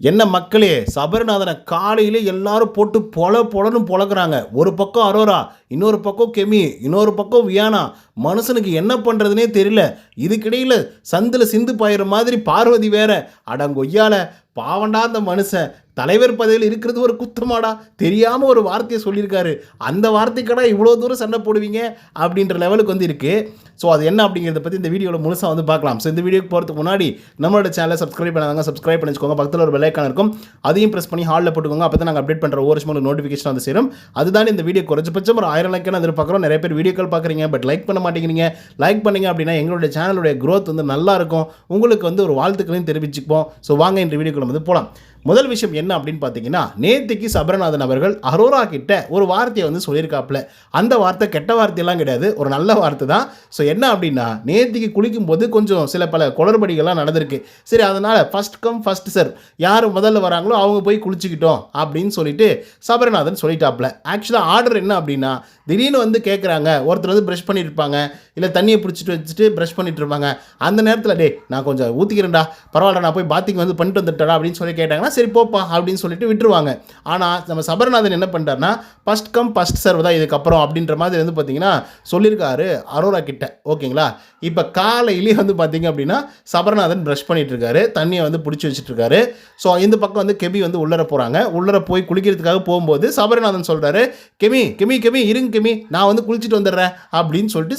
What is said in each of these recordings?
என்ன மக்களே சபரிநாதனை காலையிலே எல்லாரும் போட்டு பொல பொலன்னு பொழக்கிறாங்க ஒரு பக்கம் அரோரா இன்னொரு பக்கம் கெமி இன்னொரு பக்கம் வியானா. மனுஷனுக்கு என்ன பண்ணுறதுனே தெரியல. இதுக்கிடையில் சந்தில் சிந்து பாயிற மாதிரி பார்வதி வேற. அடங்கொய்யால பாவண்டா அந்த மனுஷன். தலைவர் பதவியில் இருக்கிறது ஒரு குத்தமாடா. தெரியாமல் ஒரு வார்த்தையை சொல்லியிருக்காரு. அந்த வார்த்தைக்கடா இவ்வளோ தூரம் சண்டை போடுவீங்க? அப்படின்ற லெவலுக்கு வந்து இருக்குது ஸோ அது என்ன அப்படிங்கிறத பற்றி இந்த வீடியோவில் முழுசாக வந்து பார்க்கலாம். ஸோ இந்த வீடியோக்கு போகிறதுக்கு முன்னாடி நம்மளோட சேனலை சப்ஸ்கிரைப் பண்ணாங்க சப்ஸ்கிரைப் பண்ணி வச்சுக்கோங்க பக்கத்தில் ஒரு பெல்லைக்கான இருக்கும். அதையும் ப்ரெஸ் பண்ணி ஹாலில் போட்டுக்கோங்க. அப்போ தான் நாங்கள் அப்டேட் பண்ணுற ஒவ்வொரு விஷயமும் நோட்டிஃபிகேஷன் வந்து சேரும். அதுதான் இந்த வீடியோ குறைஞ்சபட்சம் ஒரு ஆயிரம் லைக்கான எதிர்பார்க்குறோம். நிறைய பேர் வீடியோக்கள் பார்க்குறீங்க பட் லைக் பண்ண மாட்டேங்கிறீங்க. லைக் பண்ணீங்க அப்படின்னா எங்களுடைய சேனலுடைய க்ரோத் வந்து நல்லா இருக்கும். உங்களுக்கு வந்து ஒரு வாழ்த்துக்களையும் தெரிவிச்சுப்போம் ஸோ வாங்க இந்த வீடியோக்குள்ள வந்து போகலாம் முதல் விஷயம் என்ன அப்படின்னு பார்த்தீங்கன்னா நேத்திக்கு சபரநாதன் அவர்கள் அரோரா கிட்ட ஒரு வார்த்தையை வந்து சொல்லியிருக்காப்புல. அந்த வார்த்தை கெட்ட வார்த்தையெல்லாம் கிடையாது ஒரு நல்ல வார்த்தை தான். ஸோ என்ன அப்படின்னா நேத்திக்கு குளிக்கும் போது கொஞ்சம் சில பல குளறுபடிகள்லாம் நடந்திருக்கு. சரி அதனால் ஃபர்ஸ்ட் கம் ஃபர்ஸ்ட் சர் யார் முதல்ல வராங்களோ அவங்க போய் குளிச்சுக்கிட்டோம் அப்படின்னு சொல்லிட்டு சபரநாதன் சொல்லிட்டாப்புல. ஆக்சுவலாக ஆர்டர் என்ன அப்படின்னா திடீர்னு வந்து கேட்குறாங்க ஒருத்தர் வந்து ப்ரஷ் பண்ணியிருப்பாங்க இல்லை தண்ணியை பிடிச்சிட்டு வச்சுட்டு ப்ரஷ் பண்ணிட்டு இருப்பாங்க. அந்த நேரத்தில் டே நான் கொஞ்சம் ஊற்றிக்கிறேன்டா பரவாயில்ல நான் போய் பாத்திக்கு வந்து பண்ணிட்டு வந்துட்டடா அப்படின்னு சொல்லி கேட்டாங்கன்னா சரி போப்பா அப்படின்னு சொல்லிட்டு விட்டுருவாங்க. ஆனால் நம்ம சபரநாதன் என்ன பண்ணுறாருன்னா ஃபஸ்ட் கம் ஃபஸ்ட் சர்வ் தான் இதுக்கப்புறம் அப்படின்ற மாதிரி வந்து பார்த்தீங்கன்னா சொல்லியிருக்காரு அரோரா கிட்ட. ஓகேங்களா? இப்போ காலையிலேயே வந்து பார்த்தீங்க அப்படின்னா சபரநாதன் ப்ரஷ் பண்ணிட்டு இருக்காரு. தண்ணியை வந்து பிடிச்சி வச்சுட்டு இருக்காரு. ஸோ இந்த பக்கம் வந்து கெமி வந்து உள்ளர போகிறாங்க உள்ளர போய் குளிக்கிறதுக்காக போகும்போது சபரநாதன் சொல்கிறாரு கெமி கெமி கெமி இருங்க கெமி. நான் வந்து குளிச்சுட்டு வந்துடுறேன் அப்படின்னு சொல்லிட்டு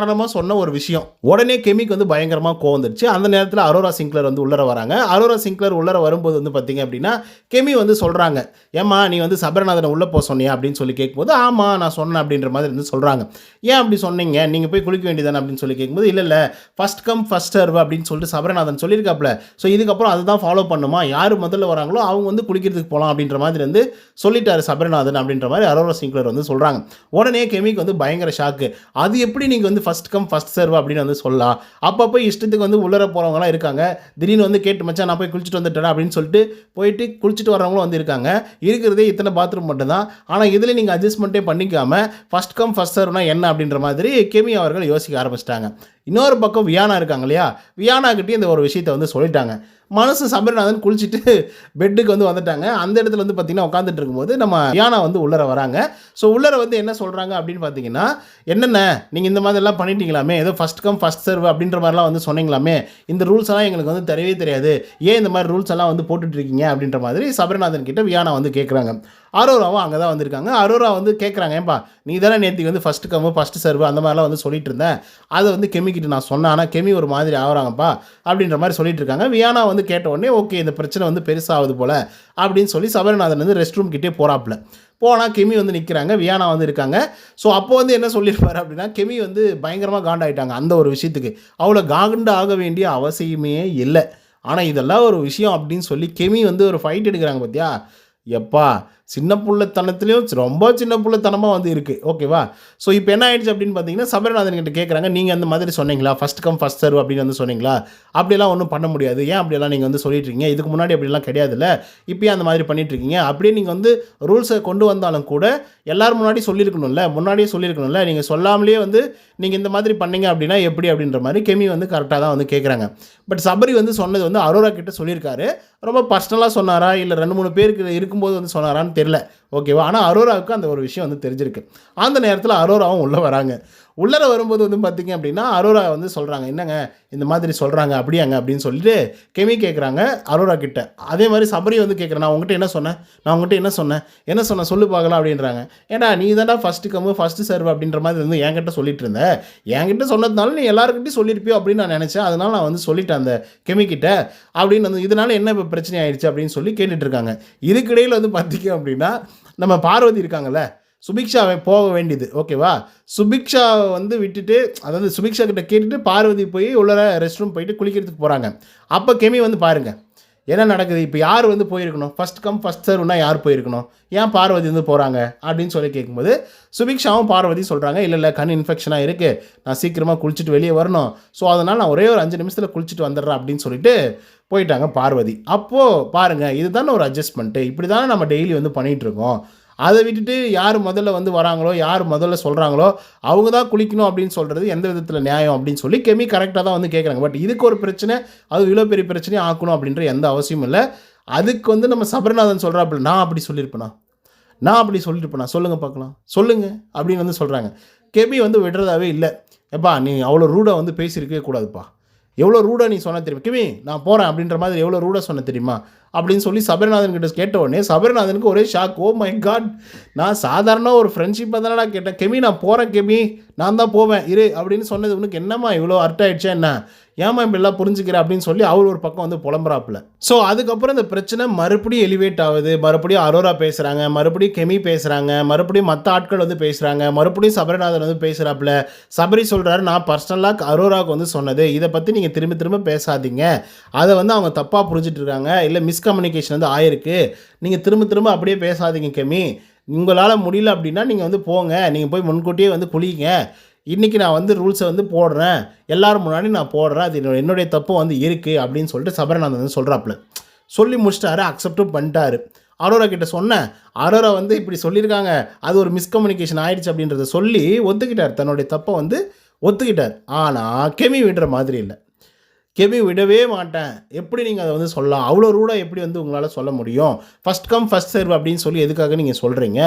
சாதாரணமாக சொன்ன ஒரு விஷயம். உடனே கெமிக்கு வந்து பயங்கரமாக கோவந்துருச்சு அந்த நேரத்தில் அரோரா சிங்க்லர் வந்து உள்ளர வராங்க. அரோரா சிங்க்லர் உள்ளர வரும்போது வந்து பார்த்தீங்க அப்படின்னா கெமி வந்து சொல்கிறாங்க ஏம்மா நீ வந்து சபரநாதனை உள்ளே போக சொன்னியா? அப்படின்னு சொல்லி கேட்கும்போது ஆமாம் நான் சொன்னேன் அப்படின்ற மாதிரி வந்து சொல்கிறாங்க ஏன் அப்படி சொன்னீங்க? நீங்கள் போய் குளிக்க வேண்டியதானே அப்படின்னு சொல்லி கேட்கும்போது இல்லை இல்லை ஃபஸ்ட் கம் ஃபஸ்ட் சர்வ் அப்படின்னு சொல்லிட்டு சபரநாதன் சொல்லியிருக்காப்புல. ஸோ இதுக்கப்புறம் அதுதான் ஃபாலோ பண்ணுமா? யார் முதல்ல வராங்களோ அவங்க வந்து குளிக்கிறதுக்கு போகலாம் அப்படின்ற மாதிரி வந்து சொல்லிட்டாரு சபரநாதன் அப்படின்ற மாதிரி அரோரா சிங்க்லர் வந்து சொல்கிறாங்க உடனே கெமிக்கு வந்து பயங்கர ஷாக்கு அது எப்படி நீங்கள் வந்து ஃபஸ்ட் கம் ஃபஸ்ட் சர்வ் அப்படின்னு வந்து சொல்லலாம். அப்பப்போ இஷ்டத்துக்கு வந்து உள்ளர போகிறவங்களாம் இருக்காங்க. திடீர்னு வந்து கேட்டு மச்சான் நான் போய் குளிச்சுட்டு வந்துட்டேன் அப்படின்னு சொல்லிட்டு போயிட்டு குளிச்சுட்டு வரவங்களும் வந்து இருக்காங்க. இருக்கிறதே இத்தனை பாத்ரூம் மட்டும்தான். ஆனால் இதில் நீங்கள் அட்ஜஸ்ட்மெண்ட்டே பண்ணிக்காமல் ஃபஸ்ட் கம் ஃபஸ்ட் சர்வ்னா என்ன அப்படின்ற மாதிரி கெமி அவர்கள் யோசிக்க ஆரம்பிச்சிட்டாங்க. இன்னொரு பக்கம் வியானா இருக்காங்க இல்லையா? வியானா இந்த ஒரு விஷயத்தை வந்து சொல்லிட்டாங்க. மனசு சபரிநாதன் குளிச்சுட்டு பெட்டுக்கு வந்து வந்துட்டாங்க. அந்த இடத்துல வந்து பார்த்தீங்கன்னா உட்காந்துட்டு இருக்கும்போது நம்ம வியானா வந்து உள்ளர வராங்க. ஸோ உள்ளர வந்து என்ன சொல்கிறாங்க அப்படின்னு பார்த்தீங்கன்னா என்னென்ன? நீங்கள் இந்த மாதிரிலாம் பண்ணிட்டீங்களாமே? ஏதோ ஃபஸ்ட் கம் ஃபஸ்ட் சர்வ் அப்படின்ற மாதிரிலாம் வந்து சொன்னீங்களாமே? இந்த ரூல்ஸ் எல்லாம் எங்களுக்கு வந்து தெரியவே தெரியாது. ஏன் இந்த மாதிரி ரூல்ஸ் எல்லாம் வந்து போட்டுட்டு இருக்கீங்க? அப்படின்ற மாதிரி சபரிநாதன் கிட்ட வியானா வந்து கேட்குறாங்க அரோராவும் அங்கே தான் வந்திருக்காங்க. அரோரா வந்து கேட்குறாங்க ஏன்பா நீ தானே நேற்றுக்கு வந்து ஃபஸ்ட் கம்மு ஃபஸ்ட்டு சர்வ் அந்த மாதிரிலாம் வந்து சொல்லிட்டு இருந்தேன் அதை வந்து கெமிக்கிட்ட நான் சொன்னேன் ஆனால் கெமி ஒரு மாதிரி ஆகுறாங்கப்பா அப்படின்ற மாதிரி சொல்லிட்டு இருக்காங்க. வியானா வந்து கேட்ட உடனே ஓகே இந்த பிரச்சனை வந்து பெருசாகுது போல் அப்படின்னு சொல்லி சபரிநாதன் வந்து ரெஸ்ட் ரூம் கிட்டே போகிறாப்புல போனால் கெமி வந்து நிற்கிறாங்க வியானா வந்து இருக்காங்க. ஸோ அப்போ வந்து என்ன சொல்லியிருப்பார் அப்படின்னா கெமி வந்து பயங்கரமாக காண்டாயிட்டாங்க அந்த ஒரு விஷயத்துக்கு. அவ்வளோ காண்டு ஆக வேண்டிய அவசியமே இல்லை. ஆனால் இதெல்லாம் ஒரு விஷயம் அப்படின்னு சொல்லி கெமி வந்து ஒரு ஃபைட் எடுக்கிறாங்க பார்த்தியா எப்பா சின்ன பிள்ளைத்தனத்துலேயும் ரொம்ப சின்ன பிள்ளைத்தனமாக வந்து இருக்குது ஓகேவா ஸோ இப்போ என்ன ஆயிடுச்சு அப்படின்னு பார்த்தீங்கன்னா சபரிநாதன் கிட்ட கேட்குறாங்க நீங்கள் அந்த மாதிரி சொன்னீங்களா? ஃபஸ்ட் கம் ஃபஸ்ட் சர்வ் அப்படின்னு வந்து சொன்னீங்களா? அப்படியெல்லாம் ஒன்றும் பண்ண முடியாது. ஏன் அப்படியெல்லாம் நீங்கள் வந்து சொல்லிட்டு இருக்கீங்க? இதுக்கு முன்னாடி அப்படிலாம் கிடையாதுல்ல. இப்போயே அந்த மாதிரி பண்ணிட்டுருக்கீங்க அப்படியே நீங்கள் வந்து ரூல்ஸை கொண்டு வந்தாலும் கூட எல்லோரும் முன்னாடி சொல்லியிருக்கணும்ல? முன்னாடியே சொல்லியிருக்கணும்ல? நீங்கள் சொல்லாமலேயே வந்து நீங்கள் இந்த மாதிரி பண்ணீங்க அப்படின்னா எப்படி? அப்படின்ற மாதிரி கெமி வந்து கரெக்டாக தான் வந்து கேட்குறாங்க பட் சபரி வந்து சொன்னது வந்து அரோரா கிட்ட சொல்லியிருக்காரு. ரொம்ப பர்சனலாக சொன்னாரா? இல்லை ரெண்டு மூணு பேருக்கு இருக்கும்போது வந்து சொன்னாரான்னு தெரில ஓகேவா? ஆனால் அரோராவுக்கு அந்த ஒரு விஷயம் வந்து தெரிஞ்சிருக்கு. அந்த நேரத்தில் அரோராவும் உள்ளே வராங்க. உள்ளர வரும்போது வந்து பார்த்திங்க அப்படின்னா அரோரா வந்து சொல்கிறாங்க என்னங்க இந்த மாதிரி சொல்கிறாங்க அப்படியாங்க? அப்படின்னு சொல்லிட்டு கெமி கேட்குறாங்க அரோரா கிட்ட. அதே மாதிரி சபரி வந்து கேட்குறேன் நான் உங்ககிட்ட என்ன சொன்னேன்? நான் உங்ககிட்ட என்ன சொன்னேன்? என்ன சொன்ன சொல்லு பார்க்கலாம் அப்படின்றாங்க. ஏன்னா நீ தானே ஃபஸ்ட்டு கம்மு ஃபஸ்ட்டு சர்வ் அப்படின்ற மாதிரி வந்து என்கிட்ட சொல்லிட்டு இருந்த. என்கிட்ட சொன்னதுனால நீ எல்லாருக்கிட்டையும் சொல்லியிருப்பியோ அப்படின்னு நான் நினச்சேன். அதனால் நான் வந்து சொல்லிட்டேன் அந்த கெமிக்கிட்ட அப்படின்னு வந்து இதனால என்ன இப்போ பிரச்சனை ஆயிடுச்சு? அப்படின்னு சொல்லி கேட்டுட்ருக்காங்க இதுக்கிடையில் வந்து பார்த்திங்க அப்படின்னா நம்ம பார்வதி இருக்காங்கல்ல சுபிக்ஷா போக வேண்டியது. ஓகேவா சுபிக்ஷா வந்து விட்டுட்டு அதாவது சுபிக்ஷா கிட்ட கேட்டுட்டு பார்வதி போய் உள்ள ரெஸ்ட் ரூம் போயிட்டு குளிக்கிறதுக்கு போகிறாங்க அப்போ கெமி வந்து பாருங்கள் என்ன நடக்குது? இப்போ யார் வந்து போயிருக்கணும்? ஃபஸ்ட் கம் ஃபஸ்ட் சர்வ்னா யார் போயிருக்கணும்? ஏன் பார்வதி வந்து போகிறாங்க அப்படின்னு சொல்லி கேட்கும்போது சுபிக்ஷாவும் பார்வதி சொல்கிறாங்க இல்லை இல்லை கண் இன்ஃபெக்ஷனாக இருக்குது நான் சீக்கிரமாக குளிச்சுட்டு வெளியே வரணும். ஸோ அதனால் நான் ஒரே ஒரு அஞ்சு நிமிஷத்தில் குளிச்சுட்டு வந்துடுறேன் அப்படின்னு சொல்லிட்டு போயிட்டாங்க பார்வதி. அப்போது பாருங்கள் இதுதானே ஒரு அட்ஜஸ்ட்மெண்ட்டு இப்படி தானே நம்ம டெய்லி வந்து பண்ணிகிட்ருக்கோம் அதை விட்டுட்டு யார் முதல்ல வந்து வராங்களோ யார் முதல்ல சொல்கிறாங்களோ அவங்க தான் குளிக்கணும் அப்படின்னு சொல்கிறது எந்த விதத்தில் நியாயம் அப்படின்னு சொல்லி கெமி கரெக்டாக தான் வந்து கேட்குறாங்க பட் இதுக்கு ஒரு பிரச்சனை அது இவ்வளோ பெரிய பிரச்சனையும் ஆக்கணும் அப்படின்ற எந்த அவசியமும் இல்லை. அதுக்கு வந்து நம்ம சபரிநாதன் சொல்கிறாப்புல நான் அப்படி சொல்லியிருப்பேனா? நான் அப்படி சொல்லியிருப்பேனா? சொல்லுங்கள் பார்க்கலாம். சொல்லுங்கள் அப்படின்னு வந்து சொல்கிறாங்க கெபி வந்து விடுறதாவே இல்லை. எப்பா நீ அவ்வளோ ரூடாக வந்து பேசியிருக்கவே கூடாதுப்பா. எவ்வளோ ரூடாக நீ சொன்ன தெரியுமா? கிமி நான் போகிறேன் அப்படின்ற மாதிரி எவ்வளோ ரூடாக சொன்ன தெரியுமா? அப்படின்னு சொல்லி சபரிநாதன் கிட்ட கேட்ட உடனே சபரிநாதனுக்கு ஒரே ஷாக் ஓ மை காட் நான் சாதாரண ஒரு ஃப்ரெண்ட்ஷிப்பை தானடா கேட்டேன். கெமி நான் போகிறேன் கெமி. நான் தான் போவேன். இரு அப்படின்னு சொன்னது உனக்கு என்னம்மா இவ்வளோ அர்ட் ஆயிடுச்சா என்ன? ஏமா இப்படிலாம் புரிஞ்சுக்கிற அப்படின்னு சொல்லி அவர் ஒரு பக்கம் வந்து புலம்புறாப்புல. ஸோ அதுக்கப்புறம் இந்த பிரச்சனை மறுபடியும் எலிவேட் ஆகுது. மறுபடியும் அரோரா பேசுகிறாங்க மறுபடியும் கெமி பேசுகிறாங்க மறுபடியும் மற்ற ஆட்கள் வந்து பேசுகிறாங்க மறுபடியும் சபரிநாதன் வந்து பேசுகிறாப்புல சபரி சொல்கிறாரு நான் பர்சனலாக அரோராவுக்கு வந்து சொன்னது. இதை பற்றி நீங்கள் திரும்ப திரும்ப பேசாதீங்க. அதை வந்து அவங்க தப்பாக புரிஞ்சிட்டு இருக்காங்க. இல்லை மிஸ்கம்யூனிகேஷன் வந்து ஆயிருக்கு. நீங்கள் திரும்ப திரும்ப அப்படியே பேசாதீங்க கெமி. உங்களால் முடியல அப்படின்னா நீங்கள் வந்து போங்க. நீங்கள் போய் முன்கூட்டியே வந்து குளிங்க. இன்றைக்கி நான் வந்து ரூல்ஸை வந்து போடுறேன். எல்லோரும் முன்னாடி நான் போடுறேன். அது என்னோட- என்னுடைய தப்பு வந்து இருக்குது அப்படின்னு சொல்லிட்டு சபரநாதன் வந்து சொல்கிறாப்புல சொல்லி முடிச்சிட்டாரு அக்செப்டும் பண்ணிட்டாரு. அரோரா கிட்ட சொன்னேன் அரோரா வந்து இப்படி சொல்லியிருக்காங்க. அது ஒரு மிஸ்கம்யூனிகேஷன் ஆயிடுச்சு அப்படின்றத சொல்லி ஒத்துக்கிட்டார். தன்னுடைய தப்பை வந்து ஒத்துக்கிட்டார். ஆனால் கெமி விடுற மாதிரி இல்லை. கெவி விடவே மாட்டேன். எப்படி நீங்கள் அதை வந்து சொல்லலாம்? அவ்வளோ ரூடாக எப்படி வந்து உங்களால் சொல்ல முடியும்? ஃபஸ்ட் கம் ஃபஸ்ட் சர்வ் அப்படின்னு சொல்லி எதுக்காக நீங்கள் சொல்கிறீங்க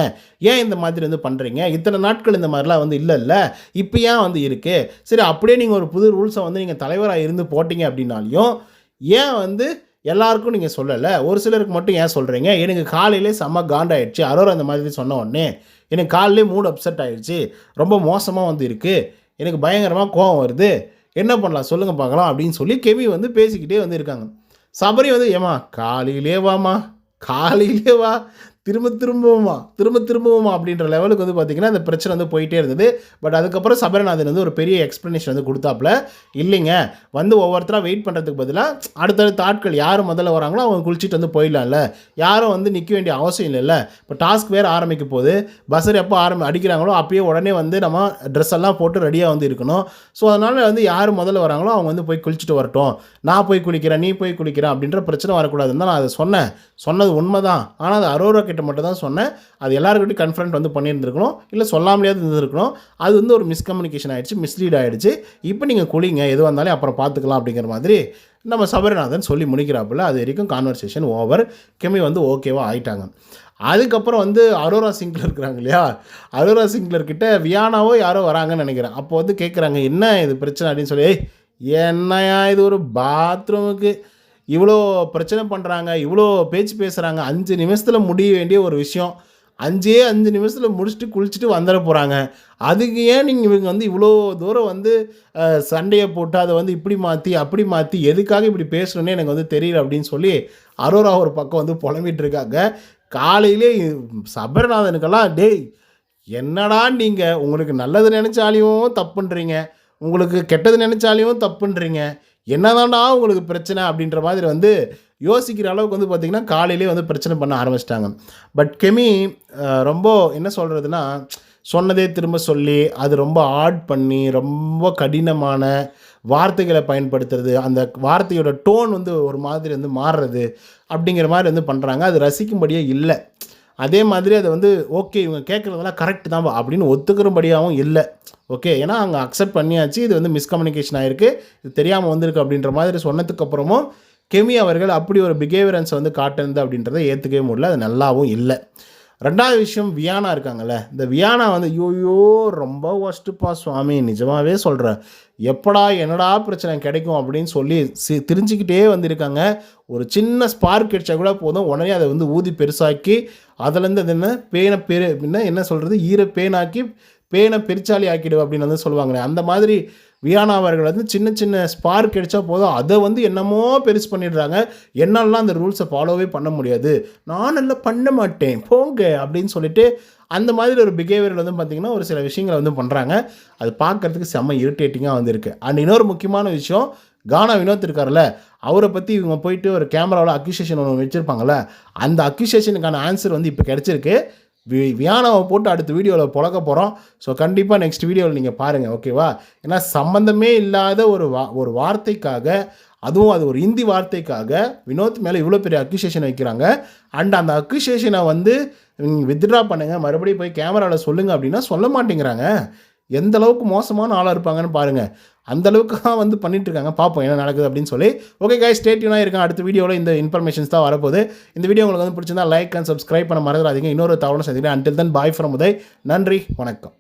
ஏன் இந்த மாதிரி வந்து பண்ணுறீங்க இத்தனை நாட்கள் இந்த மாதிரிலாம் வந்து இல்லைல்ல. இப்போ ஏன் வந்து இருக்குது சரி அப்படியே நீங்கள் ஒரு புது ரூல்ஸை வந்து நீங்கள் தலைவராக இருந்து போட்டிங்க அப்படின்னாலையும் ஏன் வந்து எல்லாருக்கும் நீங்கள் சொல்லலை? ஒரு சிலருக்கு மட்டும் ஏன் சொல்கிறீங்க எனக்கு காலையிலே செம்ம காண்டாயிடுச்சு. அரோரா அந்த மாதிரி சொன்ன உடனே எனக்கு காலையிலே மூட் அப்செட் ஆயிடுச்சு. ரொம்ப மோசமாக வந்து இருக்குது எனக்கு பயங்கரமாக கோவம் வருது. என்ன பண்ணலாம்? சொல்லுங்கள் பார்க்கலாம் அப்படின்னு சொல்லி கெவி வந்து பேசிக்கிட்டே வந்து இருக்காங்க சபரி வந்து ஏமா காலையிலே வாமா காலையிலே வா திரும்ப திரும்பவுமா திரும்ப திரும்பவுமா அப்படின்ற லெவலுக்கு வந்து பார்த்திங்கன்னா அந்த பிரச்சனை வந்து போயிட்டே இருந்தது. பட் அதுக்கப்புறம் சபரிநாதன் வந்து ஒரு பெரிய எக்ஸ்ப்ளனேஷன் வந்து கொடுத்தாப்புல இல்லைங்க வந்து ஒவ்வொருத்தராக வெயிட் பண்ணுறதுக்கு பதிலாக அடுத்தடுத்த ஆட்கள் யார் முதல்ல வராங்களோ அவங்க குளிச்சுட்டு வந்து போயிடலாம்ல. யாரும் வந்து நிற்க வேண்டிய அவசியம் இல்லைல்ல. இப்போ டாஸ்க் வேறு ஆரம்பிக்க போது பஸ்ஸர் எப்போ ஆரம்பி அடிக்கிறாங்களோ அப்பயே உடனே வந்து நம்ம ட்ரெஸ் எல்லாம் போட்டு ரெடியாக வந்து இருக்கணும். ஸோ அதனால் வந்து யார் முதல்ல வராங்களோ அவங்க வந்து போய் குளிச்சுட்டு வரட்டும். நான் போய் குளிக்கிறேன் நீ போய் குளிக்கிறேன் அப்படின்ற பிரச்சனை வரக்கூடாதுன்னு தான் நான் அதை சொன்னேன். சொன்னது உண்மை தான் ஆனால் அது அரோரா கிட்ட மட்டும் தான் சொன்னேன். அது எல்லாருக்கிட்டையும் கன்ஃபரண்ட் வந்து பண்ணியிருந்துருக்கணும். இல்லை சொல்லாமலேயாவது இருந்திருக்கணும். அது வந்து ஒரு மிஸ்கம்யூனிகேஷன் ஆகிடுச்சு மிஸ்லீட் ஆகிடுச்சு இப்போ நீங்கள் குளிங்க எது இருந்தாலும் அப்புறம் பார்த்துக்கலாம் அப்படிங்கிற மாதிரி நம்ம சபரிநாதன் சொல்லி முடிக்கிறாப்புல. அது வரைக்கும் கான்வர்சேஷன் ஓவர் கெமி வந்து ஓகேவாக ஆயிட்டாங்க. அதுக்கப்புறம் வந்து அரோரா சிங்கில் இருக்கிறாங்க இல்லையா? அரோரா சிங்க்லர் கிட்ட வியானாவோ யாரோ வராங்கன்னு நினைக்கிறேன். அப்போ வந்து கேட்குறாங்க என்ன இது பிரச்சனை? அப்படின்னு சொல்லி என்னையா இது ஒரு பாத்ரூமுக்கு இவ்வளோ பிரச்சனை பண்ணுறாங்க இவ்வளோ பேச்சு பேசுகிறாங்க அஞ்சு நிமிஷத்தில் முடிய வேண்டிய ஒரு விஷயம். அஞ்சே அஞ்சு நிமிஷத்தில் முடிச்சுட்டு குளிச்சுட்டு வந்துட போகிறாங்க அதுக்கு ஏன் நீங்கள் இவங்க வந்து இவ்வளோ தூரம் வந்து சண்டையை போட்டு அதை வந்து இப்படி மாற்றி அப்படி மாற்றி எதுக்காக இப்படி பேசணுன்னே எனக்கு வந்து தெரியல அப்படின்னு சொல்லி அரோரா ஒரு பக்கம் வந்து புலம்பிட்டு இருக்காங்க காலையிலே சபரநாதனுக்கெல்லாம் டேய் என்னடா நீங்கள் உங்களுக்கு நல்லது நினச்சாலையும் தப்புன்றீங்க. உங்களுக்கு கெட்டது நினச்சாலையும் தப்புன்றீங்க. என்னதான்டா உங்களுக்கு பிரச்சனை அப்படின்ற மாதிரி வந்து யோசிக்கிற அளவுக்கு வந்து பார்த்திங்கன்னா காலையிலே வந்து பிரச்சனை பண்ண ஆரம்பிச்சிட்டாங்க. பட் கெமி ரொம்ப என்ன சொல்கிறதுனா சொன்னதே திரும்ப சொல்லி அது ரொம்ப ஆட் பண்ணி ரொம்ப கடினமான வார்த்தைகளை பயன்படுத்துறது அந்த வார்த்தையோட டோன் வந்து ஒரு மாதிரி வந்து மாறுறது அப்படிங்கிற மாதிரி வந்து பண்ணுறாங்க அது ரசிக்கும்படியே இல்லை. அதே மாதிரி அதை வந்து ஓகே இவங்க கேட்குறதெல்லாம் கரெக்ட் தான் அப்படின்னு ஒத்துக்கிறபடியாகவும் இல்லை. ஓகே ஏன்னா அங்கே அக்செப்ட் பண்ணியாச்சு இது வந்து மிஸ்கம்யூனிகேஷன் ஆகிருக்கு இது தெரியாமல் வந்திருக்கு அப்படின்ற மாதிரி சொன்னதுக்கு அப்புறமும் கெமி அவர்கள் அப்படி ஒரு பிஹேவியரன்ஸ் வந்து காட்டுனது அப்படின்றத ஏற்றுக்கவே முடியல அது நல்லாவும் இல்லை. ரெண்டாவது விஷயம் வியானா இருக்காங்கல்ல. இந்த வியானா வந்து ஐயோயோ ரொம்ப ஒஸ்ட்டுப்பா சுவாமி நிஜமாகவே சொல்கிறேன் எப்படா என்னடா பிரச்சனை கிடைக்கும் அப்படின்னு சொல்லி சி தெரிஞ்சுக்கிட்டே வந்திருக்காங்க. ஒரு சின்ன ஸ்பார்க் கிடைச்சா கூட போதும். உடனே அதை வந்து ஊதி பெருசாக்கி அதுலேருந்து அது என்ன? பேனை பெரு என்ன என்ன சொல்கிறது ஈர பேனாக்கி பேனை பெருச்சாலி ஆக்கிடுவேன் அப்படின்னு வந்து சொல்லுவாங்களே. அந்த மாதிரி வியானா அவர்கள் வந்து சின்ன சின்ன ஸ்பார்க் கிடைச்சா போதும். அதை வந்து என்னமோ பெருசு பண்ணிடுறாங்க. என்னாலலாம் அந்த ரூல்ஸை ஃபாலோவே பண்ண முடியாது. நான் நல்லா பண்ண மாட்டேன். போங்க அப்படின்னு சொல்லிட்டு அந்த மாதிரி ஒரு பிஹேவியர் வந்து பார்த்திங்கன்னா ஒரு சில விஷயங்களை வந்து பண்ணுறாங்க அது பார்க்கறதுக்கு செம்ம இரிட்டேட்டிங்காக வந்திருக்கு அண்ட் இன்னொரு முக்கியமான விஷயம் கானா வினோத் இருக்கார்ல அவரை பற்றி இவங்க போயிட்டு ஒரு கேமராவில் அக்யூசியேஷன் ஒன்று வச்சுருப்பாங்கல்ல அந்த அக்யூசியேஷனுக்கான ஆன்சர் வந்து இப்போ கிடச்சிருக்கு. வி வியானாவை போட்டு அடுத்த வீடியோவில் புழக்க போகிறோம் ஸோ கண்டிப்பாக நெக்ஸ்ட் வீடியோவில் நீங்கள் பாருங்கள் ஓகேவா ஏன்னா சம்மந்தமே இல்லாத ஒரு வா ஒரு வார்த்தைக்காக அதுவும் அது ஒரு இந்தி வார்த்தைக்காக வினோத் மேலே இவ்வளோ பெரிய அக்யூசியேஷன் வைக்கிறாங்க. அண்ட் அந்த அக்யூசியேஷனை வந்து வித்ட்ரா பண்ணுங்கள் மறுபடியும் போய் கேமராவில் சொல்லுங்கள் அப்படின்னா சொல்ல மாட்டேங்கிறாங்க. எந்த அளவுக்கு மோசமான ஆளாக இருப்பாங்கன்னு பாருங்கள் அந்த அளவுக்கு தான் வந்து பண்ணிட்டு இருக்காங்க பார்ப்போம் என்ன நடக்குது அப்படின்னு சொல்லி. ஓகே guys ஸ்டேட்யூனாக இருக்கேன் அடுத்த வீடியோவில் இந்த இன்ஃபர்மேஷன்ஸ் தான் வரப்போகுது. இந்த வீடியோ உங்களுக்கு வந்து பிடிச்சிருந்தா லைக் அண்ட் சப்ஸ்கிரைப் பண்ண மறந்துடாதீங்க. இன்னொரு தகவலும் சந்திக்கிறேன். Until then bye from Uday. நன்றி வணக்கம்.